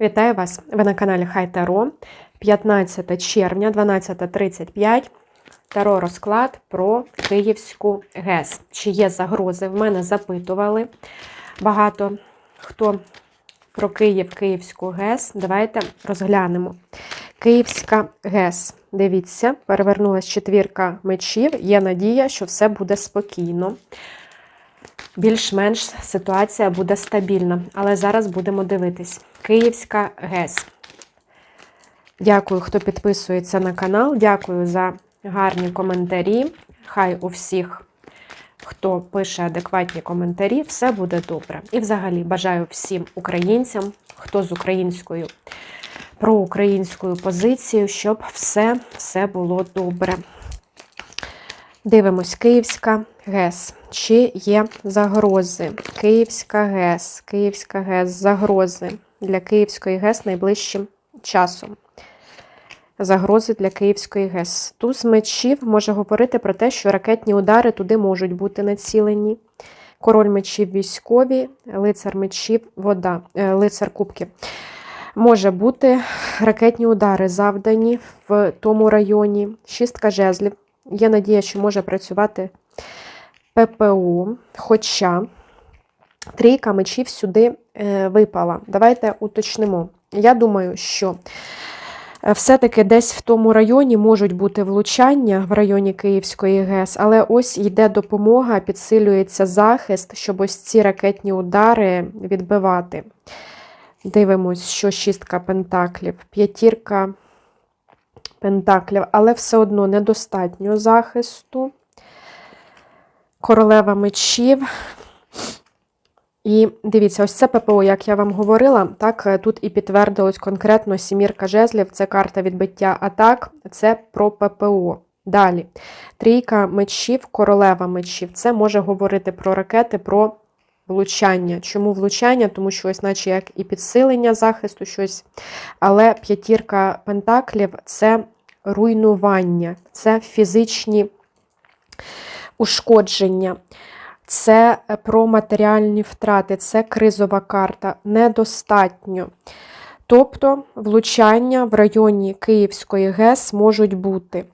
Вітаю вас! Ви на каналі Хай Таро. 15 червня, 12.35. Таро розклад про Київську ГЕС. Чи є загрози? В мене запитували багато хто про Київ, Київську ГЕС. Давайте розглянемо. Київська ГЕС. Дивіться, перевернулась четвірка мечів. Є надія, що все буде спокійно. Більш-менш ситуація буде стабільна, але зараз будемо дивитись. Київська ГЕС. Дякую, хто підписується на канал. Дякую за гарні коментарі. Хай у всіх, хто пише адекватні коментарі, все буде добре. І взагалі бажаю всім українцям, хто з українською проукраїнською позицією, щоб все, все було добре. Дивимось, Київська ГЕС. Чи є загрози? Київська ГЕС, Київська ГЕС, загрози для Київської ГЕС найближчим часом. Загрози для Київської ГЕС. Туз мечів може говорити про те, що ракетні удари туди можуть бути націлені. Король мечів військові, лицар мечів, вода, е, лицар кубків. Може бути ракетні удари завдані в тому районі. Шістка жезлів. Є надія, що може працювати ППО, хоча трійка мечів сюди е, випала. Давайте уточнимо. Я думаю, що е, все-таки десь в тому районі можуть бути влучання в районі Київської ГЕС, але ось йде допомога, підсилюється захист, щоб ось ці ракетні удари відбивати. Дивимось, що шістка пентаклів, п'ятірка пентаклів, але все одно недостатньо захисту. Королева мечів. І дивіться, ось це ППО, як я вам говорила, так, тут і підтвердилось конкретно сімірка жезлів, це карта відбиття атак, це про ППО. Далі, трійка мечів, королева мечів. Це може говорити про ракети, про влучання. Чому влучання? Тому що ось, наче як і підсилення захисту, щось. Але п'ятірка пентаклів це руйнування, це фізичні ушкодження. Це про матеріальні втрати, це кризова карта. Недостатньо. Тобто влучання в районі Київської ГЕС можуть бути.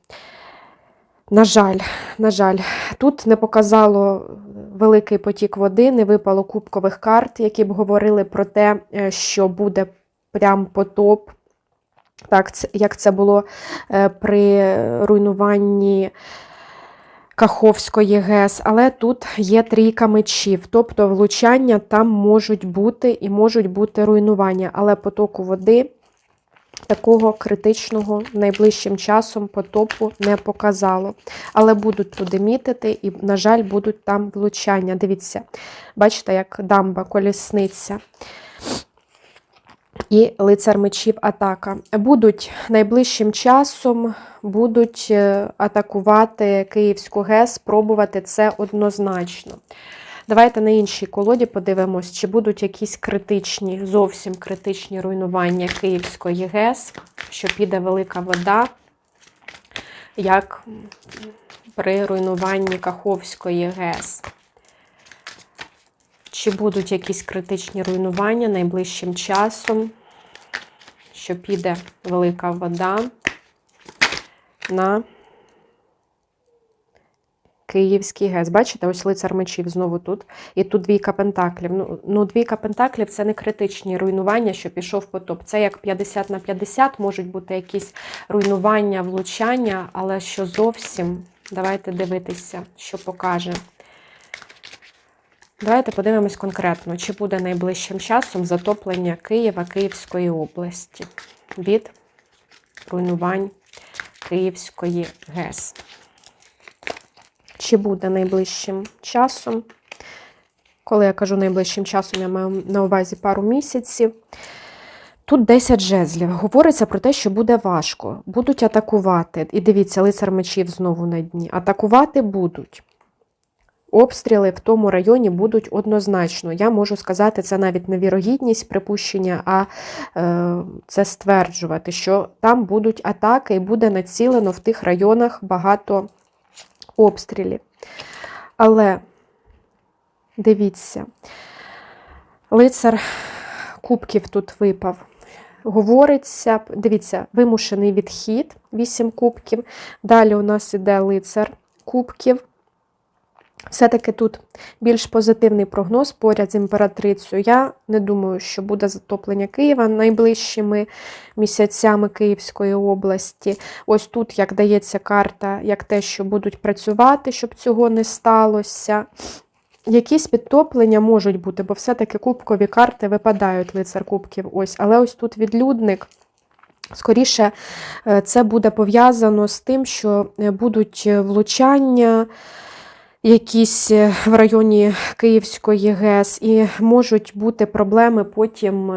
На жаль, на жаль, тут не показало великий потік води, не випало кубкових карт, які б говорили про те, е, що буде прям потоп, так, як це було е, при руйнуванні Каховської ГЕС, але тут є трійка мечів, тобто влучання там можуть бути і можуть бути руйнування, але потоку води такого критичного найближчим часом потопу не показало. Але будуть туди мітити, і, на жаль, будуть там влучання. Дивіться, бачите, як дамба колісниця. І лицар мечів атака. Будуть найближчим часом будуть е, атакувати Київську ГЕС, пробувати це однозначно. Давайте на іншій колоді подивимось, чи будуть якісь критичні, зовсім критичні руйнування Київської ГЕС, що піде велика вода, як при руйнуванні Каховської ГЕС. Чи будуть якісь критичні руйнування найближчим часом, що піде велика вода на Київський ГЕС. Бачите, ось лицар мечів знову тут. І тут двійка пентаклів. Ну, ну двійка пентаклів це не критичні руйнування, що пішов потоп. Це як 50 на 50, можуть бути якісь руйнування, влучання, але що зовсім, давайте дивитися, що покаже. Давайте подивимось конкретно, чи буде найближчим часом затоплення Києва, Київської області від руйнувань Київської ГЕС. Чи буде найближчим часом? Коли я кажу найближчим часом, я маю на увазі пару місяців. Тут 10 жезлів. Говориться про те, що буде важко. Будуть атакувати. І дивіться, лицар мечів знову на дні. Атакувати будуть. Обстріли в тому районі будуть однозначно. Я можу сказати, це навіть не вірогідність припущення, а е, це стверджувати, що там будуть атаки і буде націлено в тих районах багато обстрілів. Але дивіться, лицар кубків тут випав. говориться, дивіться, вимушений відхід, 8 кубків. Далі у нас іде лицар кубків. Все-таки тут більш позитивний прогноз поряд з імператрицею. Я не думаю, що буде затоплення Києва найближчими місяцями Київської області. Ось тут, як дається карта, як те, що будуть працювати, щоб цього не сталося. Якісь підтоплення можуть бути, бо все-таки кубкові карти випадають лицар кубків. Ось, але ось тут відлюдник. Скоріше, е, це буде пов'язано з тим, що е, будуть влучання якісь е, в районі Київської ГЕС, і можуть бути проблеми потім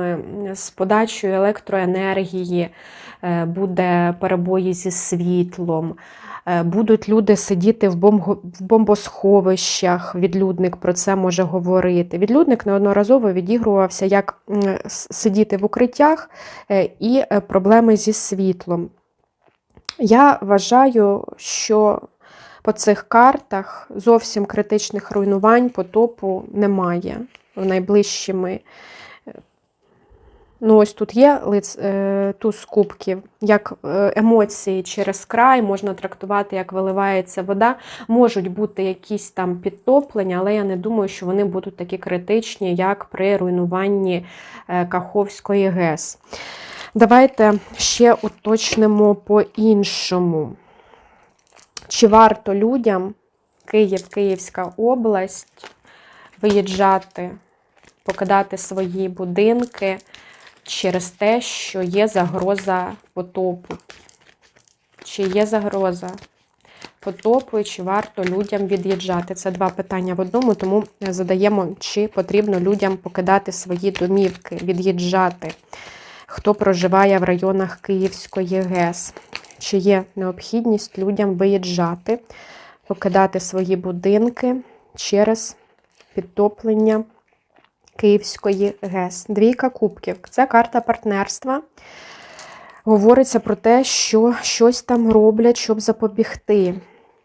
з подачею електроенергії, буде перебої зі світлом. Е, будуть люди сидіти в бомбосховищах, відлюдник про це може говорити. Відлюдник неодноразово відігрувався, як сидіти в укриттях е, і е, проблеми зі світлом. Я вважаю, що по цих картах зовсім критичних руйнувань потопу немає в найближчими Ну, ось тут є лиц, е, туз кубків, як е, емоції через край, можна трактувати, як виливається вода. Можуть бути якісь там підтоплення, але я не думаю, що вони будуть такі критичні, як при руйнуванні е, Каховської ГЕС. Давайте ще уточнимо по-іншому. Чи варто людям Київ, Київська область виїжджати, покидати свої будинки? через те, що є загроза потопу. Чи є загроза потопу, і чи варто людям від'їжджати? Це два питання в одному, тому задаємо, чи потрібно людям покидати свої домівки, від'їжджати. Хто проживає в районах Київської ГЕС? Чи є необхідність людям виїжджати, покидати свої будинки через підтоплення? Київської ГЕС. Двійка кубків. Це карта партнерства. Говориться про те, що щось там роблять, щоб запобігти.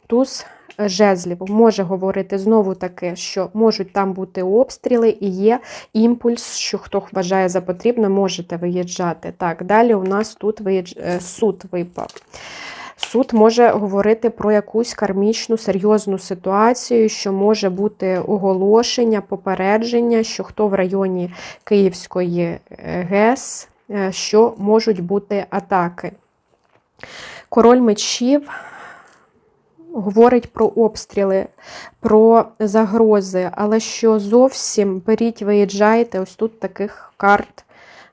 Туз жезлів може говорити знову таке, що можуть там бути обстріли і є імпульс, що хто вважає за потрібне, можете виїжджати. Так, далі у нас тут виїдж... Е, суд випав. Суд може говорити про якусь кармічну серйозну ситуацію, що може бути оголошення, попередження, що хто в районі Київської е, ГЕС, е, що можуть бути атаки. Король мечів говорить про обстріли, про загрози, але що зовсім беріть, виїжджайте, ось тут таких карт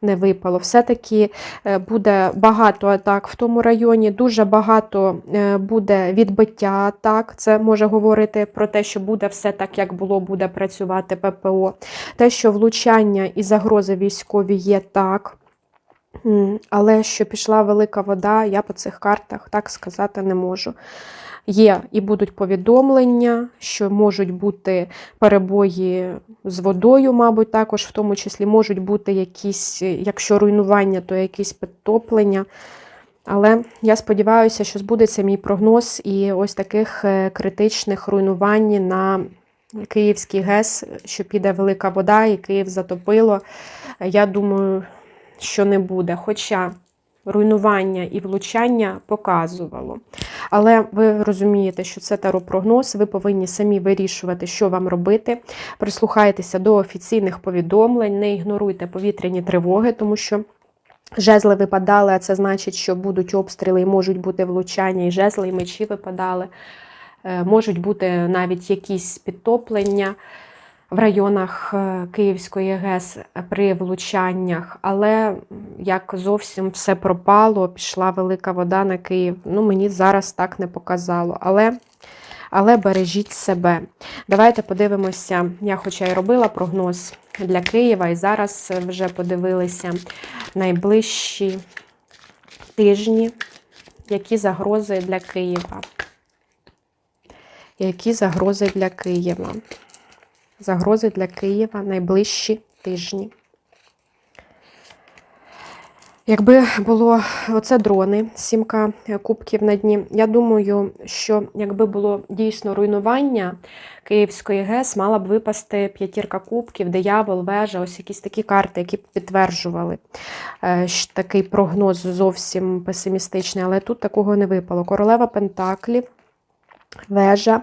не випало. Все-таки е, буде багато атак в тому районі, дуже багато е, буде відбиття атак. Це може говорити про те, що буде все так, як було, буде працювати ППО. Те, що влучання і загрози військові є так. Але що пішла велика вода, я по цих картах так сказати не можу. Є і будуть повідомлення, що можуть бути перебої з водою, мабуть, також в тому числі можуть бути якісь, якщо руйнування, то якісь підтоплення. Але я сподіваюся, що збудеться мій прогноз і ось таких е, критичних руйнувань на Київський ГЕС, що піде велика вода, і Київ затопило. Я думаю, що не буде. Хоча руйнування і влучання показувало. Але ви розумієте, що це таропрогноз, ви повинні самі вирішувати, що вам робити. Прислухайтеся до офіційних повідомлень, не ігноруйте повітряні тривоги, тому що. Жезли випадали, а це значить, що будуть обстріли і можуть бути влучання, і жезли, і мечі випадали, е, можуть бути навіть якісь підтоплення в районах е, Київської ГЕС при влучаннях, але як зовсім все пропало, пішла велика вода на Київ. Ну, мені зараз так не показало. Але але бережіть себе. Давайте подивимося, я хоча й робила прогноз для Києва, і зараз вже подивилися найближчі тижні, які загрози для Києва. Які загрози для Києва? Загрози для Києва найближчі тижні. Якби було оце дрони, сімка кубків на дні. Я думаю, що якби було дійсно руйнування Київської ГЕС, мала б випасти п'ятірка кубків, диявол, вежа, ось якісь такі карти, які б підтверджували е, що такий прогноз зовсім песимістичний, але тут такого не випало. Королева Пентаклів, вежа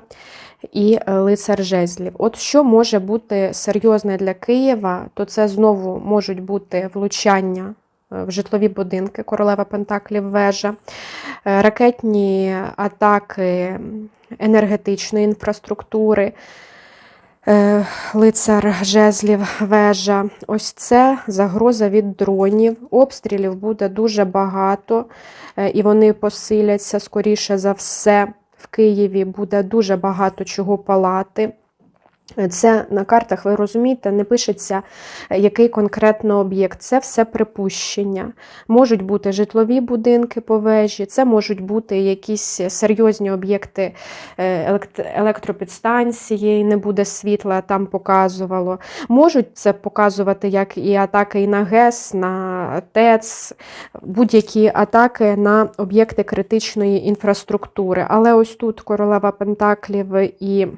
і е, лицар жезлів. От що може бути серйозне для Києва, то це знову можуть бути влучання е, в житлові будинки, королева Пентаклів, вежа, е, ракетні атаки енергетичної інфраструктури. Лицар жезлів, вежа. Ось це загроза від дронів. Обстрілів буде дуже багато, і вони посиляться скоріше за все. В Києві буде дуже багато чого палати. Це на картах, ви розумієте, не пишеться, е, який конкретно об'єкт. Це все припущення. Можуть бути житлові будинки по вежі, це можуть бути якісь серйозні об'єкти е, електропідстанції, не буде світла, там показувало. Можуть це показувати як і атаки і на ГЕС, на ТЕЦ, будь-які атаки на об'єкти критичної інфраструктури. Але ось тут королева Пентаклів і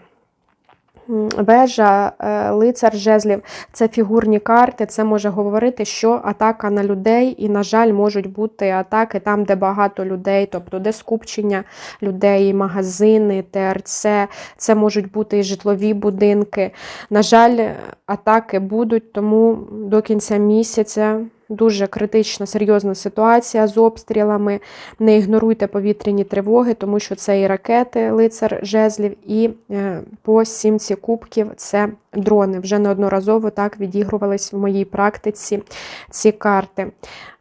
вежа, е, лицар жезлів це фігурні карти. Це може говорити, що атака на людей, і, на жаль, можуть бути атаки там, де багато людей, тобто де скупчення людей, магазини, ТРЦ, це можуть бути і житлові будинки. На жаль, атаки будуть, тому до кінця місяця дуже критична, серйозна ситуація з обстрілами. Не ігноруйте повітряні тривоги, тому що це і ракети, лицар жезлів, і е, по сімці кубків це дрони. Вже неодноразово так відігрувались в моїй практиці ці карти.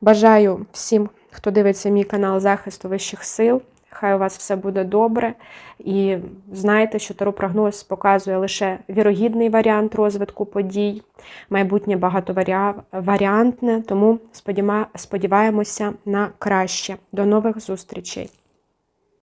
Бажаю всім, хто дивиться мій канал захисту вищих сил. Хай у вас все буде добре. І знайте, що таропрогноз показує лише вірогідний варіант розвитку подій, майбутнє багатоваріантне, тому сподіваємося на краще. До нових зустрічей!